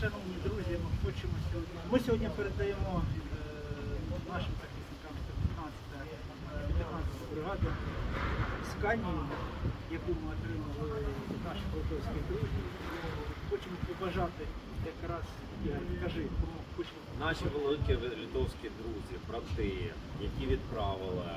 Шановні друзі, ми хочемо сьогодні. Ми сьогодні передаємо е, нашим захисникам 15 бригади сканію, яку ми отримали від наших полтавських друзів. Хочемо побажати якраз, кажи, кому хочемо. Наші великі литовські друзі, брати, які відправили,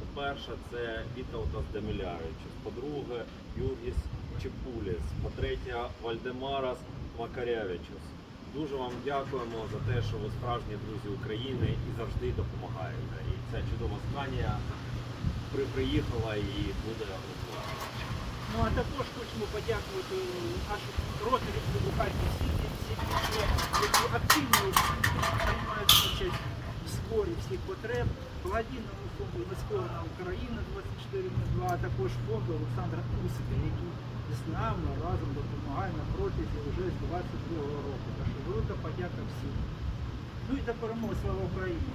по-перше, це Вітаутас Деміляричус, по-друге, Юргіс Чепуліс, по-третє, Вальдемарас Макаревичус. Дуже вам дякуємо за те, що ви справжні друзі України і завжди допомагаєте. І ця чудова сканія приїхала і буде готова. Ну а також хочемо подякувати нашу ротарі Харків Сіті, всі членам, які активно приймають участь в зборі всіх потреб, благодійному фонду Військована Україна 2402, а також фонду Олександра Усика, який з нами разом допомагає на з 22 року. Так що велика подяка всім. Ну і до перемоги, слава Україні!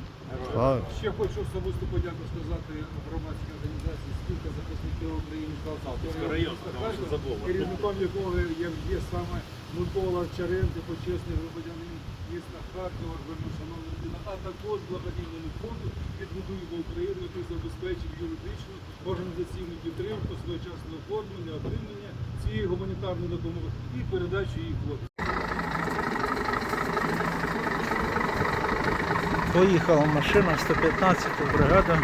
Ще хочу особисто подяку сказати громадській організації спілка захисників України забув. керівником якого є, є саме Микола Чаренко, почесний громадянин міста Харкова, шановна людина, а також благодійному фонду «Відбудуємо Україну, який забезпечив юридичну організаційну підтримку, своєчасне оформлення, отримання цієї гуманітарної допомоги і передачу її хлопцям. Поїхала машина 115 бригада